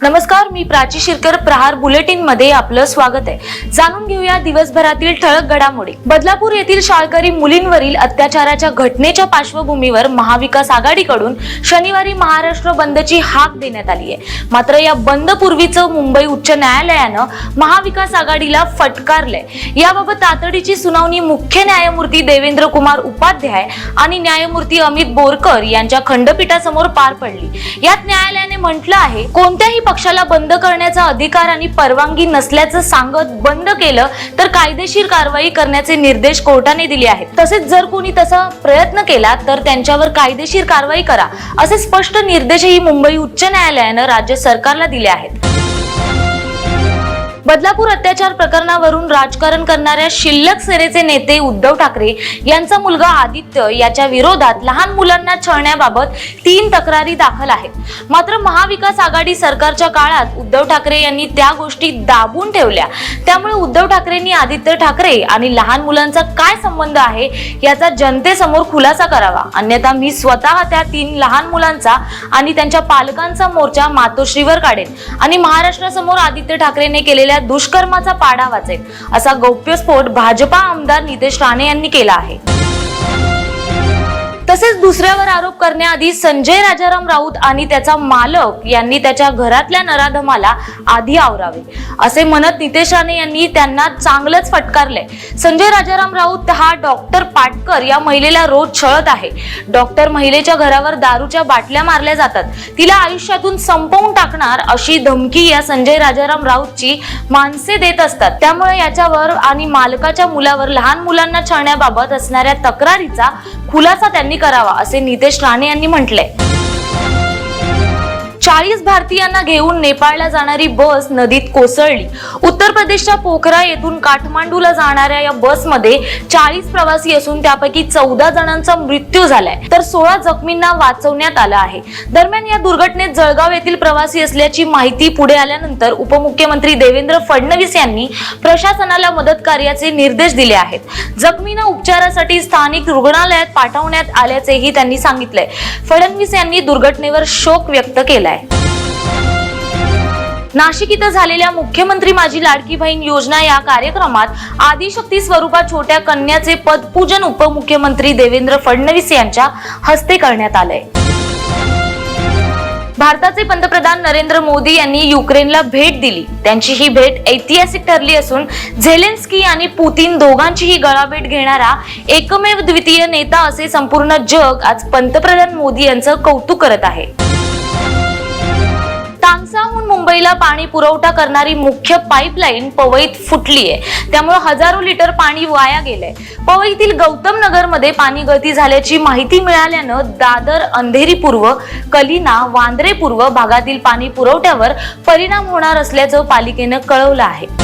नमस्कार मी प्राची शिरकर. प्रहार बुलेटिनमध्ये आपलं स्वागत आहे. जाणून घेऊया दिवसभरातील ठळक घडामोडी. बदलापूर येथील शाळकरी मुलींवरील अत्याचाराच्या घटनेच्या पार्श्वभूमीवर महाविकास आघाडीकडून शनिवारी महाराष्ट्र बंदची हाक देण्यात आली आहे. मात्र या बंद पूर्वीचं मुंबई उच्च न्यायालयानं महाविकास आघाडीला फटकारलंय. याबाबत तातडीची सुनावणी मुख्य न्यायमूर्ती देवेंद्र कुमार उपाध्याय आणि न्यायमूर्ती अमित बोरकर यांच्या खंडपीठासमोर पार पडली. यात न्यायालयाने म्हटलं आहे कोणत्याही पक्षाला बंद करण्याचा अधिकार आणि परवानगी नसल्याचं सांगत बंद केलं तर कायदेशीर कारवाई करण्याचे निर्देश कोर्टाने दिले आहेत. तसेच जर कोणी तसा प्रयत्न केला तर त्यांच्यावर कायदेशीर कारवाई करा असे स्पष्ट निर्देशही मुंबई उच्च न्यायालयानं राज्य सरकारला दिले आहेत. बदलापूर अत्याचार प्रकरणावरून राजकारण करणाऱ्या शिल्लक सेनेचे नेते उद्धव ठाकरे यांचा मुलगा आदित्य याच्या विरोधात लहान मुलांना छळण्याबाबत तीन तक्रारी दाखल आहेत. मात्र महाविकास आघाडी सरकारच्या काळात उद्धव ठाकरे यांनी त्या गोष्टी दाबून ठेवल्या. त्यामुळे उद्धव ठाकरेंनी आदित्य ठाकरे आणि लहान मुलांचा काय संबंध आहे याचा जनतेसमोर खुलासा करावा. अन्यथा मी स्वतः त्या तीन लहान मुलांचा आणि त्यांच्या पालकांचा मोर्चा मातोश्रीवर काढेन. आणि महाराष्ट्रासमोर आदित्य ठाकरेने केलेल्या दुष्कर्माचा पाडा वाचेल असा गौप्यस्फोट भाजपा आमदार नितेश राणे यांनी केला आहे. तसेच दुसऱ्यावर आरोप करण्याआधी संजय राजाराम राऊत आणि त्याचा मालक यांनी त्याच्या घरातल्या नराधमाला आधी आवरावे. असे म्हणत नितेश राणे यांनी त्यांना चांगलंच फटकारले संजय राजाराम राऊत हा डॉक्टर पाटकर या महिलेला रोज छळत आहे. डॉक्टर महिलेच्या घरावर दारूच्या बाटल्या मारल्या जातात. तिला आयुष्यातून संपवून टाकणार अशी धमकी या संजय राजाराम राऊतची माणसे देत असतात. त्यामुळे याच्यावर आणि मालकाच्या मुलावर लहान मुलांना छळण्याबाबत असणाऱ्या तक्रारीचा खुलासा त्यांनी करावा असे नितेश राणे यांनी म्हटलंय. चाळीस भारतीयांना घेऊन नेपाळला जाणारी बस नदीत कोसळली. उत्तर प्रदेशच्या पोखरा येथून काठमांडूला जाणाऱ्या या बसमध्ये चाळीस प्रवासी असून त्यापैकी चौदा जणांचा मृत्यू झालाय. तर सोळा जखमींना वाचवण्यात आलं आहे. दरम्यान या दुर्घटनेत जळगाव येथील प्रवासी असल्याची माहिती पुढे आल्यानंतर उपमुख्यमंत्री देवेंद्र फडणवीस यांनी प्रशासनाला मदत कार्याचे निर्देश दिले आहेत. जखमींना उपचारासाठी स्थानिक रुग्णालयात पाठवण्यात आल्याचेही त्यांनी सांगितलंय. फडणवीस यांनी दुर्घटनेवर शोक व्यक्त केलाय. नाशिक इथं झालेल्या मुख्यमंत्री माझी लाडकी बहीण योजना या कार्यक्रमात आदिशक्ती स्वरूपात छोट्या कन्याचे पदपूजन उपमुख्यमंत्री देवेंद्र फडणवीस यांच्या हस्ते करण्यात आलंय. भारताचे पंतप्रधान नरेंद्र मोदी यांनी युक्रेनला भेट दिली. त्यांची ही भेट ऐतिहासिक ठरली असून झेलेन्स्की आणि पुतीन दोघांचीही गळाभेट घेणारा एकमेव द्वितीय नेता असे संपूर्ण जग आज पंतप्रधान मोदी यांचं कौतुक करत आहे. मुंबईला पाणी पुरवठा करणारी मुख्य पाईपलाईन पवईत फुटली आहे त्यामुळे हजारो लिटर पाणी वाया गेलंय. पवईतील गौतम नगरमध्ये पाणी गळती झाल्याची माहिती मिळाल्यानं दादर अंधेरी पूर्व कलिना वांद्रे पूर्व भागातील पाणी पुरवठ्यावर परिणाम होणार असल्याचं पालिकेनं कळवलं आहे.